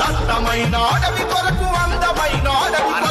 దట్టమైన అడవి కొరకు అందమైన అడవి.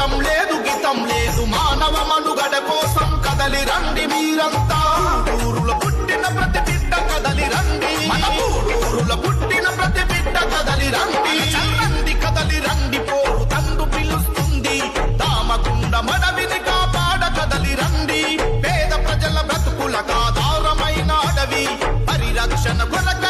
లేదు మతం లేదు గితం లేదు. మానవ మనుగడ కోసం కదలి రండి మీరంతా. ఊరుల పుట్టిన ప్రతి బిడ్డ కదలి రండి. ఊరుల పుట్టిన ప్రతి బిడ్డ కదలి రండి. చల్లండి కదలి రండి పోరు తండు పిలుస్తుంది. తామకుండ మడవిని కాపాడ కదలి రండి. పేద ప్రజల బ్రతుకుల ఆధారమైన అడవి. పరిరక్షణ కొరకై